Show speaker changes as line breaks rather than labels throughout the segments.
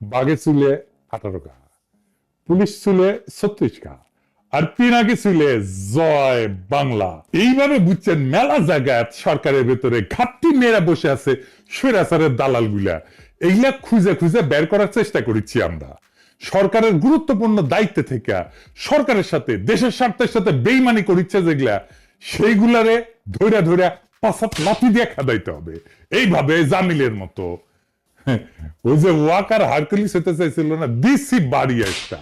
বাঘে চুলে আঠারো কা, পুলিশ চুলে ছত্রিশ কা, আর পিনাকি চুলে জয় বাংলা। এইভাবে বুঝছেন মেলা জায়গায় সরকারের ভেতরে ঘাটতি মেয়েরা বসে আছে স্বৈরাচারের দালালগুলা এইগুলা খুঁজে খুঁজে বের করার চেষ্টা করেছি আমরা। সরকারের গুরুত্বপূর্ণ দায়িত্বে থেকে সরকারের সাথে, দেশের স্বার্থের সাথে বেইমানি করিচ্ছে যেগুলা, সেইগুলারে ধৈরা ধৈরা পাশাত লাঠি দিয়ে খাদাইতে হবে। এইভাবে জামিলের মতো যে ওয়াকার হতে চাইছিল না বাড়ি একটা।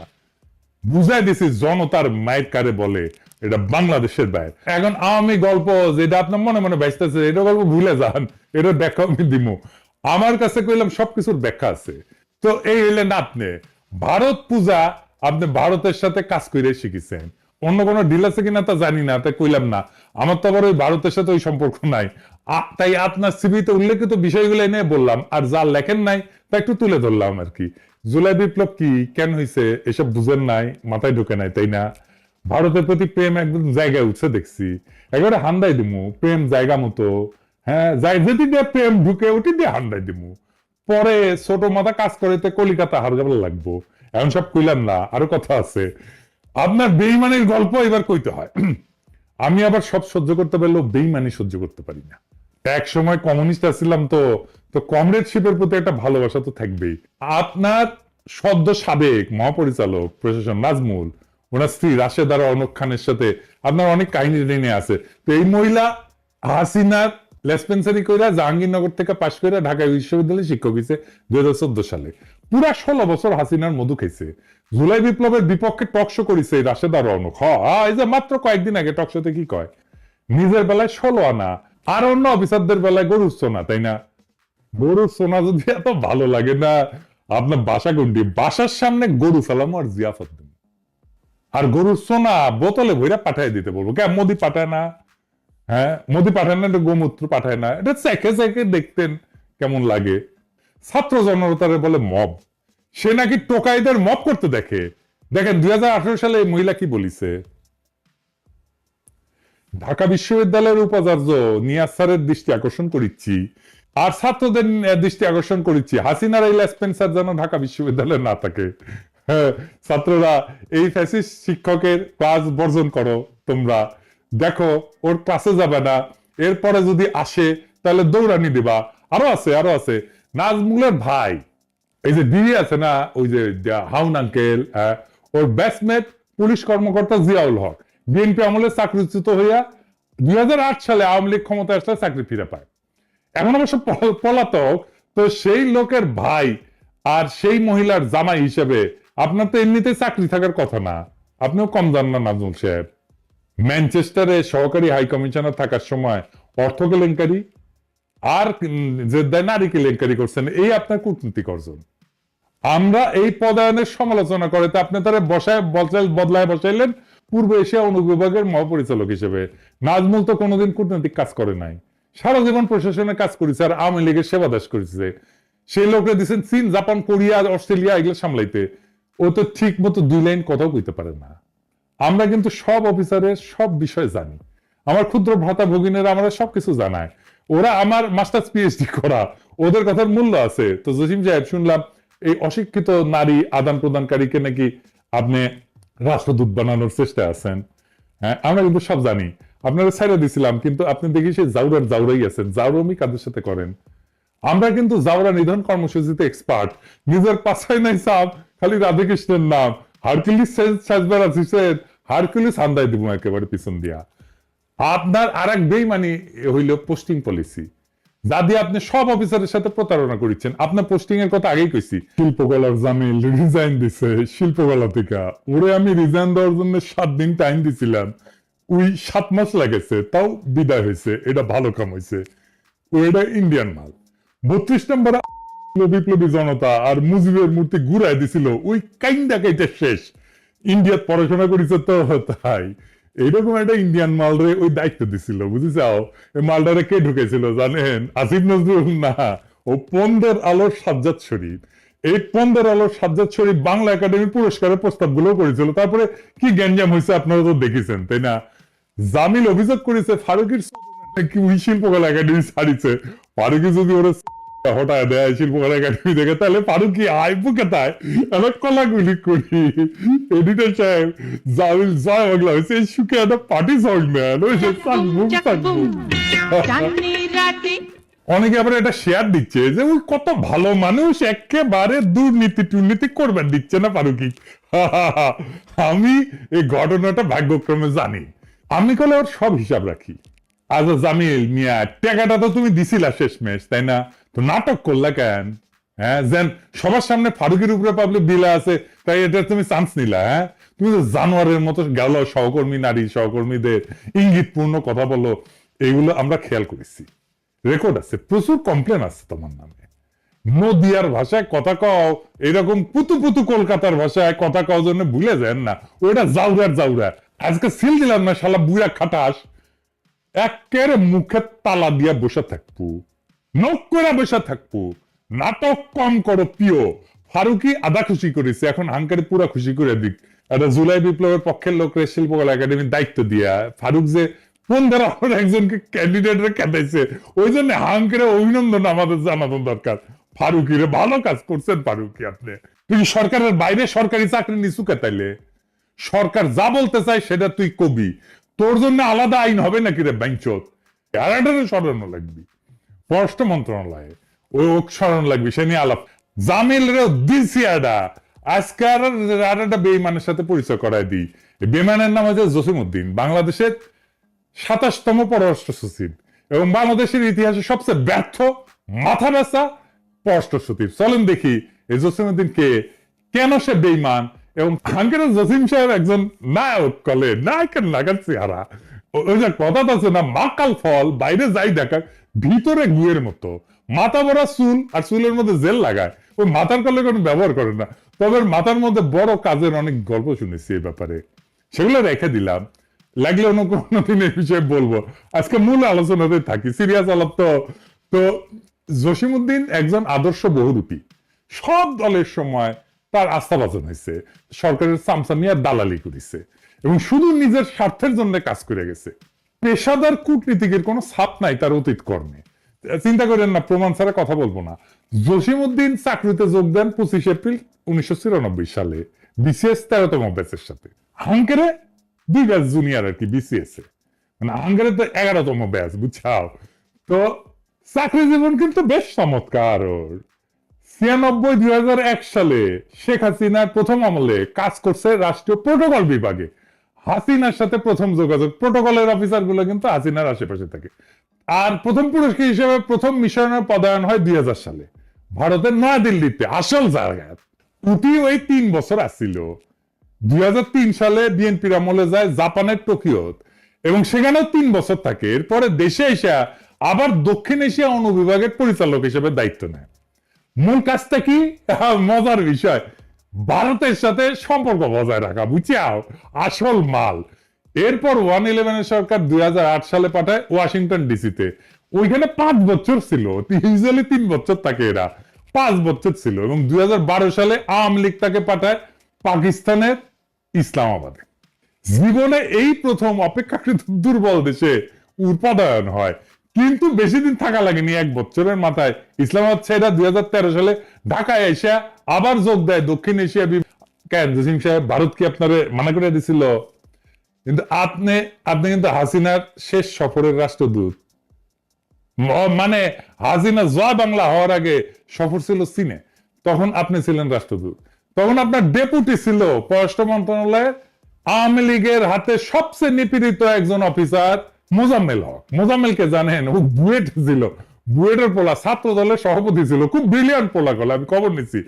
দিছি, জনতার মায়ের কারে বলে, এটা বাংলাদেশের এখন আওয়ামী গল্প যেটা আপনার মনে মনে ব্যস্তাছে এটা গল্প ভুলে যান এটা ব্যাখ্যা আমি আমার কাছে কইলাম, সবকিছুর ব্যাখ্যা আছে। তো এই হইলেন আপনি। ভারত পূজা আপনি ভারতের সাথে কাজ করে শিখেছেন। অন্য কোনো ডিল আছে কিনা তা জানি না তাই কইলাম না। আমার তো আবার ওই ভারতের সাথে ওই সম্পর্ক নাই। তাই আপনার সিবিতে উল্লেখিত বিষয়গুলো এনে বললাম, আর যা লেখেন নাই, তা একটু তুলে ধরলাম আর কি। জুলাই বিপ্লব কি, কেন হয়েছে এসব বুঝেন নাই, মাথায় ঢুকে নাই, তাই না? ভারতের প্রতি প্রেম একদম জায়গায় উঠছে, দেখছি। একেবারে হান্দাই দিমু, প্রেম জায়গা মতো। হ্যাঁ যাই যেটি দিয়ে প্রেম ঢুকে, ওটি দিয়ে হান্দাই দিমু। পরে ছোট মাথা কাজ করিতে কলিকাতা হারগাবার লাগবো। এখন সব কইলাম না, আরও কথা আছে। আপনার বেইমানির গল্প এবার কইতে হয়। আমি আবার সব সহ্য করতে পারলেও বেইমানি সহ্য করতে পারি না। এক সময় কমিউনিস্ট ছিলাম তো তো কমরেডশিপের প্রতি একটা ভালোবাসা তো থাকবেই। আপনার সদ্য সাবেক মহাপরিচালক, প্রশাসন নাজমুল, ওনার স্ত্রী রাশেদার অনক খানের সাথে আপনার অনেক কাহিনী টেনে আছে। তো এই মহিলা হাসিনার লেসপেন্সারি কইরা জাহাঙ্গীরনগর থেকে পাশ করে ঢাকা বিশ্ববিদ্যালয়ে শিক্ষক হয়েছে দুই হাজার চোদ্দ সালে। পুরা ষোলো বছর হাসিনার মধু খেয়েছে জুলাই বিপ্লবের বিপক্ষে টকশো করেছে এই রাশেদা রৌনক হ, এই যে মাত্র কয়েকদিন আগে টকশোতে কি কয়? নিজের বেলায় ষোলো আনা আর অন্য অফিসারদের বেলায় গরুর সোনা, তাই না? গরুর সোনা যদি এত ভালো লাগে না, আপনার বাসা গুন্ডি বাসার সামনে গরু ফেলামো আর জিয়াফত আর গরুর সোনা বোতলে ভইরা পাঠায় দিতে বলব। কে মোদি পাঠায় না। হ্যাঁ? মোদি পাঠায় না, এটা গোমূত্র পাঠায় না। এটা চেকে চেকে দেখতেন কেমন লাগে। ছাত্র জনতারে বলে মব। সে নাকি টোকাইদের মব করতে দেখে। দেখেন, দুই হাজার আঠারো সালে এই মহিলা কি বলিছে? ঢাকা বিশ্ববিদ্যালয়ের উপাচার্য নিয়াজ স্যারের দৃষ্টি আকর্ষণ করিচ্ছি। আর ছাত্রদের দৃষ্টি আকর্ষণ করিচ্ছি। হাসিনার এই স্পেন্সার যেন ঢাকা বিশ্ববিদ্যালয়ে না থাকে। হ্যাঁ, ছাত্ররা এই ফ্যাসিস্ট শিক্ষকের ক্লাস বর্জন করো তোমরা। দেখো ওর ক্লাসে যাবে না। এরপরে যদি আসে তাহলে দৌড়ানি দিবা। আরও আছে আরও আছে। নাজমুলের ভাই এই যে দিদি আছে না ওই যে হাউন আঙ্কেল ওর ব্যাটসম্যান পুলিশ কর্মকর্তা জিয়াউল হক। বিএনপি আমলে চাকরিচ্যুত হইয়া দুই হাজার আট সালে আওয়ামী লীগ ক্ষমতায় আসলে চাকরি ফিরে পায়। এখন অবশ্য পলাতক তো সেই লোকের ভাই আর সেই মহিলার জামাই হিসেবে আপনার তো এমনিতে চাকরি থাকার কথা না। আপনিও কম জান না নাজমুল সাহেব ম্যানচেস্টারে সহকারী হাই কমিশনার থাকার সময় অর্থ কেলেঙ্কারি আর উম, যে নারী কেলেঙ্কারি করছেন এই আপনার কূটনীতিক অর্জন। আমরা এই পদায়নের সমালোচনা করে তো আপনি তারা বসায় বদলায় বসাইলেন পূর্ব এশিয়া অনুবিভাগের মহাপরিচালক হিসেবে নাজমুল তো কোনোদিন কূটনৈতিক কাজ করে নাই। সারা জীবন প্রশাসনের কাজ করেছে আর আওয়ামী লীগের সেবা দাস করেছে। সেই লোকরা দিচ্ছেন চীন, জাপান, কোরিয়া অস্ট্রেলিয়া এগুলো সামলাইতে। ও তো ঠিক মতো দুই লাইন কথাও কইতে পারে না। আমরা কিন্তু সব অফিসারের সব বিষয় জানি। আমার ক্ষুদ্র ভ্রাতা ভগিনীরা আমরা সবকিছু জানায়। ওরা আমার মাস্টার্স পিএইচডি করা। ওদের কথার মূল্য আছে। তো জসিম সাহেব, শুনলাম এই অশিক্ষিত নারী আদান প্রদানকারীকে নাকি আপনি রাষ্ট্রদূত বানানোর চেষ্টা আছেন। হ্যাঁ আমরা কিন্তু সব জানি। আপনারা ছেড়ে দিছিলাম, কিন্তু আপনি দেখি সেই জাউরার জাউরাই আছেন। জাউরমি কাদের সাথে করেন? আমরা কিন্তু জাউরা নিধন কর্মসূচিতে এক্সপার্ট নিজের পাশায় নাই সাপ খালি রাধাকৃষ্ণের নাম। হারকুলিস সাজবার আসিছেন হারকুলিস হান্দাই দিব একেবারে পিছন দিয়া। আপনার আর এক বেইমানি হইল পোস্টিং পলিসি যা দিয়ে আপনি সব অফিসারের সাথে প্রতারণা করেছেন। আপনার পোস্টিং এর কথা আগেই কইছি। শিল্পকলার জামিল রিজাইন দিছে, শিল্পকলা থেকে। ওরে আমি রিজাইন দেওয়ার জন্য সাত দিন টাইম দিছিলাম। ওই সাত মাস লাগেছে, তাও বিদায় হয়েছে। এটা ভালো কাম হয়েছে। এটা ইন্ডিয়ান মাল। বত্রিশ নম্বর বিপ্লবী জনতা আর মুজিবের মূর্তি ঘুরাই দিছিল। ওই কাইন্ডা কাইটা শেষ। ইন্ডিয়াত পড়াশোনা করেছে তো তাই। এইরকম একটা ইন্ডিয়ান মালরে ওই দায়িত্ব দিছিল, বুঝেছাও? মালটারে কে ঢুকেছিল জানেন? আসিফ নজরুল? না, ও পন্দের আলোর সাজ্জাদ শরীফ। এই পন্দের আলোর সাজ্জাদ শরীফ বাংলা একাডেমি পুরস্কারের প্রস্তাবগুলো করেছিল। তারপরে কি গ্যাঞ্জাম হয়েছে আপনারা তো দেখেছেন, তাই না? জামিল অভিযোগ করেছে, ফারুকির কি শিল্পকলা একাডেমি ছাড়িছে। ফারুকি যদি ওরা হঠাৎ দেয় শিল্পকলা একাডেমি থেকে তাহলে আইবো কোথায় করি। এডিটর সাহেব জামিল জয় বাংলা হয়েছে সুখে একটা পার্টি ম্যান ওই যে অনেকে আবার এটা শেয়ার দিচ্ছে যে ওই কত ভালো মানুষ একেবারে দুর্নীতি টুর্নীতি করবেন। দিচ্ছে না পারুকি আমি এই ঘটনাটা ভাগ্যক্রমে জানি। আমি কলে ওর সব হিসাব রাখি। আজ জামিল মিয়া টাকাটা তো তুমি দিছিলা শেষমেশ তাই না? তো নাটক করলা কেন? হ্যাঁ যেন সবার সামনে ফারুকের উপরে পাবলিক বিলা আছে, তাই এটা তুমি চান্স নিলা হ্যাঁ? তুমি তো জানোয়ারের মতো গেল সহকর্মী, নারী সহকর্মীদের, ইঙ্গিতপূর্ণ কথা বলো, এগুলো আমরা খেয়াল করেছি। রেকর্ড আছে, প্রচুর কমপ্লেন আছে তোমার নামে। নদিয়ার ভাষায় কথা কও, এরকম পুতু পুতু কলকাতার ভাষায় কথা কও জন্য ভুলে যান না। ওটা জাউরার জাউরা আজকে সিল দিলাম না, শালা বুড়া খাটাস। একের মুখে তালা দিয়া বসে থাকব। নক করে বসে থাকব। নাটক কম করো, প্রিয়। ফারুকি আদা খুশি করেছে, এখন হাঙ্কারে পুরা খুশি করে দিক। একটা জুলাই বিপ্লবের পক্ষের লোকরে শিল্পকলা একাডেমির দায়িত্ব দিয়া, ফারুক যে কোন আমার একজনকে ওই জন্য হাঙ্কারে অভিনন্দন আমাদের জানানো দরকার। ভালো কাজ করছেন ফারুকি আপনি। তুই সরকারের বাইরে সরকারি চাকরি নিচু কেতাইলে সরকার যা বলতে চায় সেটা তুই কবি। তোর জন্য আলাদা আইন হবে নাকি রে ব্যাংচত আরেকটারে স্মরণ লাগবি। পররাষ্ট্র মন্ত্রণালয়ে ওই ওক লাগবে, সে নিয়ে আলাপ। জামিল রে দিছি আডা আজকে আর আর একটা বেইমানের সাথে পরিচয় করায় দিই। এই বেইমানের নাম হচ্ছে জসিম উদ্দিন বাংলাদেশের সাতাশতম পররাষ্ট্র সচিব এবং বাংলাদেশের ইতিহাসে সবচেয়ে ব্যর্থ, মাথা ব্যথা পররাষ্ট্র সচিব। চলেন দেখি এই জসিম উদ্দিন কে, কেন সে বেইমান এবং হাঙ্গের জসিম সাহেব একজন নায়ক কলে, নায়কের নাগার চেহারা। ওই যে কথা আছে না, মাকাল ফল, বাইরে যাই দেখা ভিতরে গুয়ের মতো। মাথা ভরা চুল আর চুলের মধ্যে জেল লাগায়। ওই মাথার কলে কোনো ব্যবহার করে না। তবে মাথার মধ্যে বড় কাজের অনেক গল্প শুনেছি এই ব্যাপারে। সেগুলো রেখে দিলাম। লাগলে অন্য কোনো দিন এই বিষয়ে বলব। আজকে মূল আলোচনাতে থাকি। সিরিয়াস আলাপ তো তো জসিমুদ্দিন একজন আদর্শ বহুরূপী। সব দলের সময় তার আস্থাভাজন হয়েছে। সরকারের সামসা নিয়ে দালালি করেছে। এবং শুধু নিজের স্বার্থের জন্য কাজ করে গেছে। পেশাদার কূটনীতিকের কোনো ছাপ নাই তার অতীত কর্মে চিন্তা করেন না, প্রমাণ ছাড়া কথা বলব না। জসিমউদ্দিন চাকরিতে যোগ দেন পঁচিশ এপ্রিল উনিশশো সালে বিসিএস তেরোতম ব্যাচের সাথে। হাঙ্কেরে দুই ব্যাচ জুনিয়র আর কি বিসিএস এ। মানে হাঙ্গেরে তো এগারোতম ব্যাচ, বুঝছাও? তো চাকরি জীবন কিন্তু বেশ চমৎকার ওর। ছিয়ানব্বই, দুই সালে শেখ হাসিনার প্রথম আমলে কাজ করছে রাষ্ট্রীয় প্রোটোকল বিভাগে। হাসিনার সাথে প্রথম যোগাযোগ। প্রোটোকলের অফিসারগুলো কিন্তু হাসিনার আশেপাশে থাকে। আর প্রথম পুরস্কার হিসেবে প্রথম মিশনের পদায়ন হয় দুই সালে। ভারতের নয়াদিল্লিতে, আসল জায়গায়। উটি ওই তিন বছর আসছিল দুই সালে বিএনপির আমলে যায় জাপানের টোকিওত এবং সেখানেও তিন বছর থাকে। এরপরে দেশে এসে আবার দক্ষিণ এশিয়া অনুবিভাগের পরিচালক হিসেবে দায়িত্ব নেয়। মূল কাজটা কি? মজার বিষয়। ভারতের সাথে সম্পর্ক বজায় রাখা, বুঝিয়াও? আসল মাল। এরপর ওয়ান ইলেভেনের সরকার দুই সালে পাঠায় ওয়াশিংটন ডিসিতে। ওইখানে পাঁচ বছর ছিল, ইউজুয়ালি তিন বছর থাকে এরা, পাঁচ বছর ছিল। এবং দুই হাজার বারো সালে আওয়ামী লীগ তাকে পাঠায় পাকিস্তানের ইসলামাবাদে। জীবনে এই প্রথম অপেক্ষাকৃত দুর্বল দেশে উৎপাদন হয়। কিন্তু বেশি দিন থাকা লাগেনি এক বছরের মাথায়। ইসলামাবাদ ছেড়া দুই সালে ঢাকায় এসে আবার যোগ দেয় দক্ষিণ এশিয়া কেন, জসিম সাহেব, ভারত কি আপনারে মানা করে দিছিল? কিন্তু আপনি আপনি কিন্তু হাসিনার শেষ সফরের রাষ্ট্রদূত। মানে হাসিনা জয় বাংলা হওয়ার আগে সফর ছিল চীনে। তখন আপনি ছিলেন রাষ্ট্রদূত। তখন আপনার ডেপুটি ছিল পররাষ্ট্র মন্ত্রণালয়ের আওয়ামী লীগের হাতে সবচেয়ে নিপীড়িত একজন অফিসার মোজাম্মেল হক। মোজাম্মেলকে জানেন, ও বুয়েট ছিল। বুয়েটের পোলা, ছাত্র দলের সভাপতি ছিল। খুব ব্রিলিয়ান্ট পোলা গলা, আমি খবর নিচ্ছি।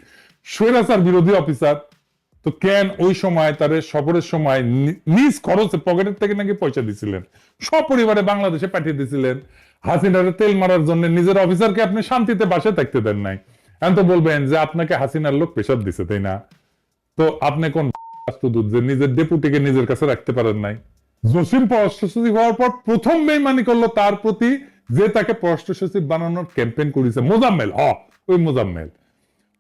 স্বৈরাচার বিরোধী অফিসার তো কেন ওই সময় তার সফরের সময় নিজ খরচে পকেটের থেকে নাকি পয়সা দিছিলেন? সপরিবারে বাংলাদেশে পাঠিয়ে দিছিলেন। হাসিনারে তেল মারার জন্য নিজের অফিসারকে আপনি শান্তিতে বাসে থাকতে দেন নাই। এখন তো বলবেন যে আপনাকে হাসিনার লোক পেশাব দিছে, তাই না? তো আপনি কোন রাষ্ট্রদূত যে নিজের ডেপুটিকে নিজের কাছে রাখতে পারেন নাই? জসিম পররাষ্ট্র সচিব হওয়ার পর প্রথম বেইমানি করল তার প্রতি যে তাকে পররাষ্ট্র সচিব বানানোর ক্যাম্পেইন করেছে মোজাম্মেল, হ, ওই মোজাম্মেল।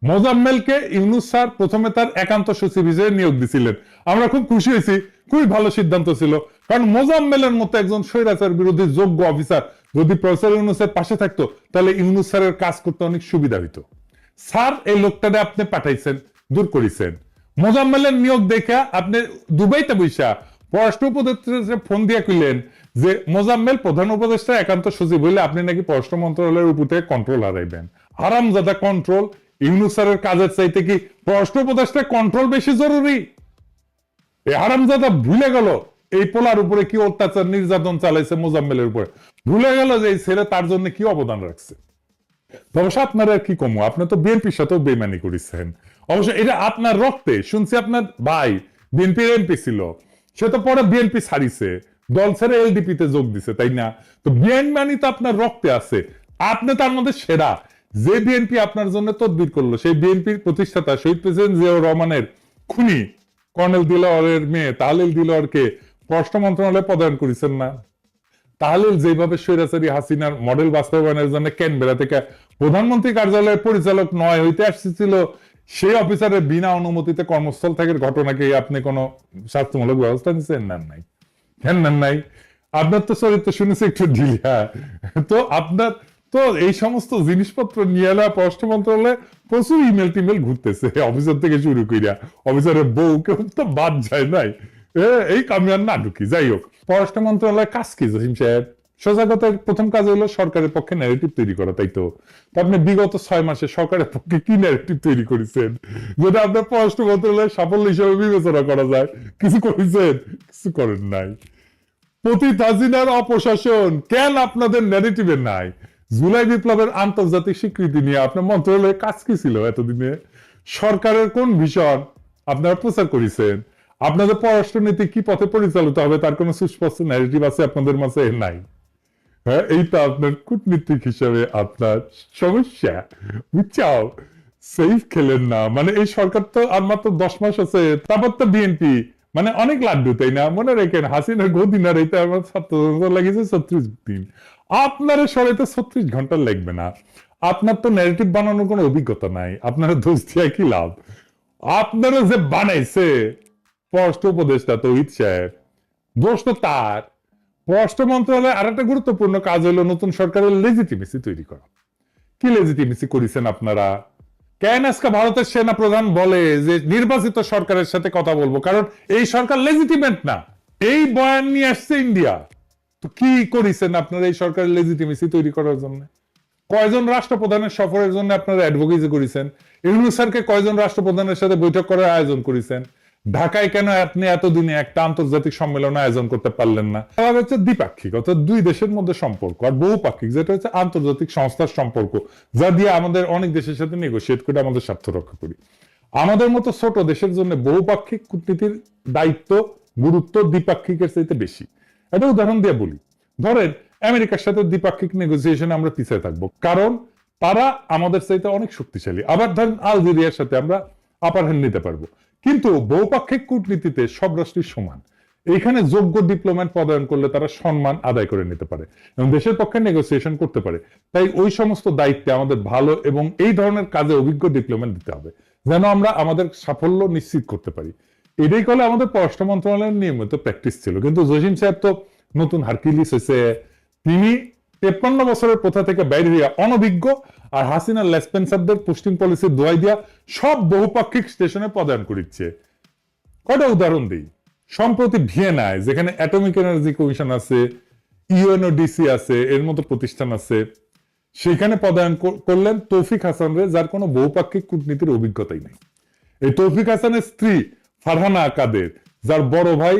মোজাম্মেলকে ইউনুস স্যার প্রথমে তার একান্ত সচিব হিসেবে নিয়োগ দিছিলেন। আমরা খুব খুশি হয়েছি, খুবই ভালো সিদ্ধান্ত ছিল। কারণ মোজাম্মেলের মতো একজন স্বৈরাচার বিরোধী যোগ্য অফিসার যদি প্রফেসর ইউনুসের পাশে থাকতো, তাহলে ইউনুস স্যারের কাজ করতে অনেক সুবিধা হইতো। স্যার, এই লোকটারে আপনি পাঠাইছেন, দূর করেছেন। মোজাম্মেলের নিয়োগ দেখে আপনি দুবাইতে বৈশা পররাষ্ট্র উপদেষ্টা ফোন দিয়ে কইলেন যে, মোজাম্মেল প্রধান উপদেষ্টা একান্ত সচিব হইলে আপনি নাকি পররাষ্ট্র মন্ত্রণালয়ের উপর থেকে কন্ট্রোল হারাইবেন। আরামজাদা কন্ট্রোল ইউনুস স্যারের কাজের চাইতে কি পররাষ্ট্র উপদেষ্টা কন্ট্রোল বেশি জরুরি? এই হারামজাদা ভুলে গেল, এই পোলার উপরে কি অত্যাচার নির্যাতন চালাইছে মোজাম্মেলের উপরে? ভুলে গেল যে এই ছেলে তার জন্য কি অবদান রাখছে। অবশ্য আপনার কি কমু, আপনি তো বিএনপির সাথেও বেমানি করেছেন। অবশ্য এটা আপনার রক্তে, শুনছি আপনার ভাই, বিএনপির এমপি ছিল। সে তো পরে বিএনপি ছাড়িছে। দল ছেড়ে এলডিপি তে যোগ দিছে, তাই না? তো বিএনমানি তো আপনার রক্তে আছে। আপনি তার মধ্যে সেরা। যে বিএনপি আপনার জন্য তদবির করল, সেই বিএনপির প্রতিষ্ঠাতা শহীদ প্রেসিডেন্ট জিয়াউর রহমানের খুনি, কর্নেল দিলওয়ারের মেয়ে তাহলিল দিলওয়ারকে পররাষ্ট্র মন্ত্রণালয়ে পদায়ন করেছেন না। তাহলিল যেভাবে স্বৈরাচারী হাসিনার মডেল বাস্তবায়নের জন্য ক্যানবেরা থেকে প্রধানমন্ত্রী কার্যালয়ের পরিচালক নয় হইতে আসছিল সেই অফিসারের বিনা অনুমতিতে কর্মস্থল থেকে ঘটনাকে আপনি কোনো স্বাস্থ্যমূলক ব্যবস্থা নিচ্ছেন নেন নাই। কেন নেন নাই। আপনার তো চরিত্র শুনেছি একটু ঢিলিয়া তো আপনার, তো এই সমস্ত জিনিসপত্র নিয়ে এলা পররাষ্ট্র মন্ত্রণালয়ে প্রচুর ইমেল টিমেল ঘুরতেছে অফিসার থেকে শুরু করিয়া অফিসারের বউ কেউ তো বাদ যায় নাই। এই কামিয়ান না ঢুকি, যাই হোক। পররাষ্ট্র মন্ত্রণালয়ের কাজ কি জসিম সাহেব? সোজা কথা প্রথম কাজ হলো সরকারের পক্ষে ন্যারেটিভ তৈরি করা, তাই তো? আপনি বিগত ছয় মাসে সরকারের পক্ষে কি ন্যারেটিভ তৈরি করেছেন? যেটা আপনার পররাষ্ট্র মন্ত্রণালয়ের সাফল্য হিসেবে বিবেচনা করা যায়, কিছু করেছেন? কিছু করেন নাই। কেন আপনাদের নাই? জুলাই বিপ্লবের আন্তর্জাতিক স্বীকৃতি নিয়ে আপনার মন্ত্রণালয়ের কাজ কি ছিল এতদিনে? সরকারের কোন ভীষণ আপনারা প্রচার করেছেন? আপনাদের পররাষ্ট্র নীতি কি পথে পরিচালিত হবে, তার কোনো সুস্পষ্ট ন্যারেটিভ আছে আপনাদের মাঝে? নাই। হ্যাঁ এইটা আপনার কূটনীতিক হিসেবে আপনার সমস্যা। বুঝছাও? সেফ খেলেন না। মানে এই সরকার তো আর মাত্র দশ মাস আছে। তারপর তো বিএনপি মানে অনেক লাড্ডু, তাই না? মনে রেখেন, হাসিনা গদিন আর এইটা আমার ছাত্র লাগিয়েছে ছত্রিশ দিন। আপনার সরাইতে ছত্রিশ ঘণ্টা লাগবে না। আপনার তো ন্যারেটিভ বানানোর কোনো অভিজ্ঞতা নাই। আপনার দোষ দিয়া কি লাভ? আপনারা যে বানাইছে পররাষ্ট্র উপদেষ্টা তৌহিদ সাহেব, দোষ তো তার। পররাষ্ট্র মন্ত্রণালয় আর একটা গুরুত্বপূর্ণ কাজ হলো নতুন সরকারের লেজিটিমেসি তৈরি করা। কি লেজিটিমেসি করেছেন আপনারা? কেন আজকে ভারতের সেনা প্রধান বলে যে নির্বাচিত সরকারের সাথে কথা বলব? কারণ এই সরকার লেজিটিমেট না। এই বয়ান নিয়ে আসছে ইন্ডিয়া তো কি করেছেন আপনারা এই সরকারের লেজিটিমেসি তৈরি করার জন্য? কয়জন রাষ্ট্রপ্রধানের সফরের জন্য আপনারা অ্যাডভোকেসি করেছেন? ইউনুস স্যারকে কয়জন রাষ্ট্রপ্রধানের সাথে বৈঠক করার আয়োজন করেছেন? ঢাকায় কেন আপনি এতদিনে একটা আন্তর্জাতিক সম্মেলন আয়োজন করতে পারলেন না? আবার হচ্ছে দ্বিপাক্ষিক, অর্থাৎ দুই দেশের মধ্যে সম্পর্ক, আর বহুপাক্ষিক, যেটা হচ্ছে আন্তর্জাতিক সংস্থার সম্পর্ক, যা দিয়ে আমাদের অনেক দেশের সাথে নেগোসিয়েট করে আমাদের স্বার্থ রক্ষা করি। আমাদের মতো ছোট দেশের জন্য বহুপাক্ষিক কূটনীতির দায়িত্ব, গুরুত্ব দ্বিপাক্ষিকের চাইতে বেশি। এটা উদাহরণ দিয়ে বলি। ধরেন, আমেরিকার সাথে দ্বিপাক্ষিক নেগোসিয়েশনে আমরা পিছিয়ে থাকব, কারণ তারা আমাদের চাইতে অনেক শক্তিশালী। আবার ধরেন আলজেরিয়ার সাথে আমরা আপার হ্যান্ড নিতে পারব। কিন্তু বহুপাক্ষিক কূটনীতিতে সব রাষ্ট্রই সমান। এখানে যোগ্য ডিপ্লোম্যাট পদায়ন করলে তারা সম্মান আদায় করে নিতে পারে এবং দেশের পক্ষে নেগোসিয়েশন করতে পারে। তাই ওই সমস্ত দায়িত্বে আমাদের ভালো এবং এই ধরনের কাজে অভিজ্ঞ ডিপ্লোম্যাট দিতে হবে, যেন আমরা আমাদের সাফল্য নিশ্চিত করতে পারি। এটাই কলে আমাদের পররাষ্ট্র মন্ত্রণালয়ের নিয়মিত প্র্যাকটিস ছিল। কিন্তু জসিম সাহেব তো নতুন হারকিলিস হয়েছে। তিনি তেপ্পান্ন বছরের প্রথা থেকে বাইরে হইয়া অনভিজ্ঞ আর হাসিনা লেসপেন্সারদের পোস্টিং পলিসির দোয়াই দিয়া সব বহুপাক্ষিক স্টেশনে পদায়ন করিচ্ছে। কয়টা উদাহরণ দিই? সম্প্রতি ভিয়েনায়, যেখানে অ্যাটমিক এনার্জি কমিশন আছে, ইউএনওডিসি আছে, এর মতো প্রতিষ্ঠান আছে, সেখানে পদায়ন করলেন তৌফিক হাসান রে যার কোনো বহুপাক্ষিক কূটনীতির অভিজ্ঞতাই নেই। এই তৌফিক হাসানের স্ত্রী ফারহানা কাদের যার বড় ভাই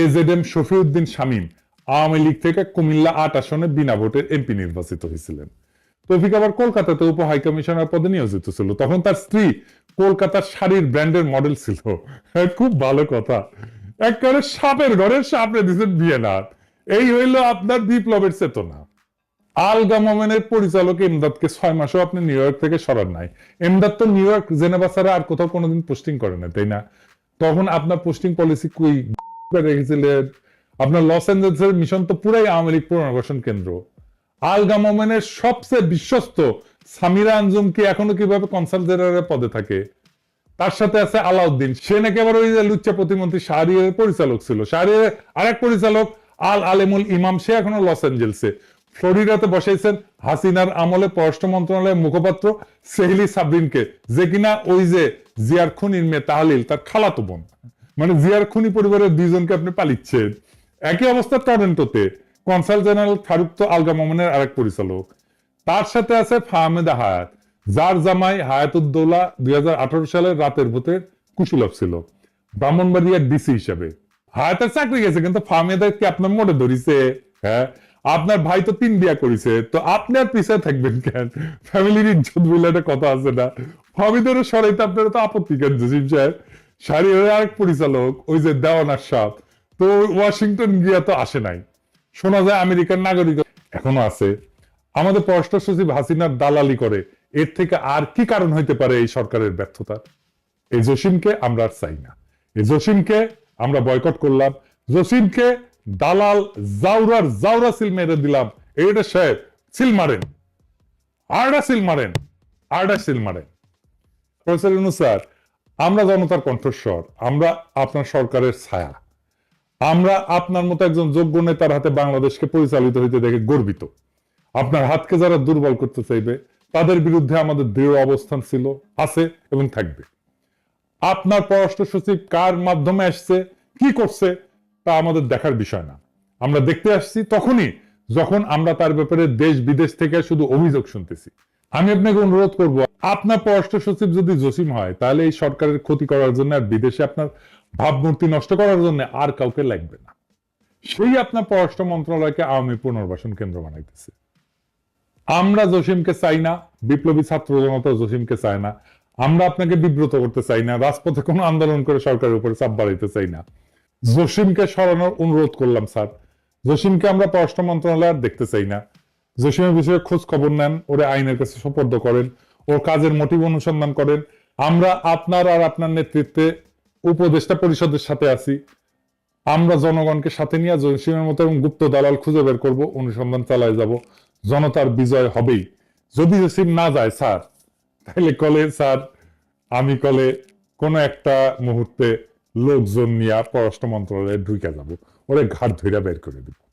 A Z M Shafiuddin Shamim Awami League থেকে কুমিল্লা আট আসনে বিনা ভোটের এমপি নির্বাচিত হয়েছিলেন। তৌফিক আবার কলকাতাতে উপ হাই কমিশনার পদে নিয়োজিত ছিল। তখন তার স্ত্রী কলকাতার শাড়ির ব্র্যান্ডের মডেল ছিল। হ্যাঁ, খুব ভালো কথা। একেবারে সাপের ঘরের সাপড়ে দিচ্ছেন বিয়েনার এই হইল আপনার বিপ্লবের চেতনা। আলগা মোমেনের পরিচালক এমদাদকে ছয় মাসও আপনি নিউ ইয়র্ক থেকে সরান নাই। এমদাদ তো নিউ ইয়র্ক জেনেভা ছাড়া আর কোথাও কোনোদিন পোস্টিং করে না তাই না? তখন আপনার পোস্টিং পলিসি কুই? রেখেছিলেন। আপনার লস অ্যাঞ্জেলসের মিশন তো পুরাই আওয়ামী লীগ পুনর্বাসন কেন্দ্র। আলগা মোমেনের সবচেয়ে বিশ্বস্ত সামিরা আঞ্জুম কি এখনও কীভাবে কনসাল জেনারেলের পদে থাকে? তার সাথে আছে আলাউদ্দিন। সে নাকি আবার ওই যে লুচ্চা প্রতিমন্ত্রী শাহরিয়ারের পরিচালক ছিল। শাহরিয়ারের আরেক পরিচালক, আল আলেমুল ইমাম, সে এখনও লস অ্যাঞ্জেলসে ফ্লোরিডাতে বসাইছেন হাসিনার আমলে পররাষ্ট্র মন্ত্রণালয়ের মুখপাত্র সেহলি সাবরিনকে। যে কিনা ওই যে জিয়ার খুনির মেয়ে তাহলিল, তার খালাতো বোন। মানে জিয়ার খুনি পরিবারের দুইজনকে আপনি পালিচ্ছেন। একই অবস্থা টরেন্টোতে কনসাল জেনারেল ফারুক তো আলগা মোমেনের আরেক পরিচালক। তার সাথে আছে ফাহমেদা হায়াত, যার জামাই হায়াতুদ্দৌলা দুই সালের রাতের ভূতের কুশলভ ছিল, ব্রাহ্মণবাড়িয়ার ডিসি হিসাবে। হায়াতের চাকরি গেছে, কিন্তু ফাহমেদা কি আপনার মোড়ে ধরিছে? হ্যাঁ আপনার ভাই তো তিন বিয়া করেছে, তো আপনি আর পিছিয়ে থাকবেন কেন? ফ্যামিলির ইজ্জত বলে একটা কথা আছে না। ফাহমিদেরও সরাইতে আপনারা তো আপত্তি কেন, জসিম সাহেব? সারি হয়ে আরেক পরিচালক, ওই যে দেওয়ানার সাপ। তো ওয়াশিংটন গিয়া তো আসে নাই। শোনা যায় আমেরিকার নাগরিক এখনও আছে। আমাদের পররাষ্ট্র সচিব হাসিনার দালালি করে। এর থেকে আর কি কারণ হইতে পারে এই সরকারের ব্যর্থতার? এই জসিমকে আমরা আর চাই না। এই জসিমকে আমরা বয়কট করলাম। জসিমকে দালাল জাউরার জাউরা সিল মেরে দিলাম। এইটা সাহেব, সিল মারেন। আরডা সিল মারেন। আরডা সিল মারেন। প্রফেসর ইউনুস আমরা জনতার কণ্ঠস্বর, আমরা আপনার সরকারের ছায়া। আমরা আপনার মতো একজন যোগ্য নেতার হাতে বাংলাদেশকে পরিচালিত হইতে দেখে গর্বিত। আপনার হাতকে যারা দুর্বল করতে চাইবে, তাদের বিরুদ্ধে আমাদের দৃঢ় অবস্থান ছিল, আছে এবং থাকবে। আপনার পররাষ্ট্র সচিব কার মাধ্যমে আসছে, কি করছে, তা আমাদের দেখার বিষয় না। আমরা দেখতে আসছি তখনই যখন আমরা তার ব্যাপারে দেশ বিদেশ থেকে শুধু অভিযোগ শুনতেছি। আমি আপনাকে অনুরোধ করব, আপনার পররাষ্ট্র সচিব যদি জসিম হয়, তাহলে এই সরকারের ক্ষতি করার জন্য আর বিদেশে আপনার ভাবমূর্তি নষ্ট করার জন্য আর কাউকে লাগবে না। সেই আপনার পররাষ্ট্র মন্ত্রণালয়কে আওয়ামী পুনর্বাসন কেন্দ্র বানাইতেছে। আমরা জসিমকে চাই না, বিপ্লবী ছাত্র জনতা জসিমকে চায় না। আমরা আপনাকে বিব্রত করতে চাই না, রাজপথে কোনো আন্দোলন করে সরকারের উপরে চাপ বাড়াইতে চাই না। জসিমকে সরানোর অনুরোধ করলাম, স্যার। জসিমকে আমরা পররাষ্ট্র মন্ত্রণালয় আর দেখতে চাই না। জসিমের বিষয়ে খোঁজ খবর নেন, ওরে আইনের কাছে সোপর্দ করেন, ওর কাজের মোটিভ অনুসন্ধান করেন। আমরা আপনার আর আপনার নেতৃত্বে উপদেষ্টা পরিষদের সাথে আছি। আমরা জনগণকে সাথে নিয়ে জনসীমের মতো এবং গুপ্ত দালাল খুঁজে বের করব, অনুসন্ধান চালায় যাব। জনতার বিজয় হবেই। যদি জসিম না যায়, স্যার, তাহলে কলে, স্যার, আমি কলে কোনো একটা মুহূর্তে লোকজন নিয়ে পররাষ্ট্র মন্ত্রণালয়ে ঢুকে যাব। ওরে ঘাট ধইরা বের করে দিব।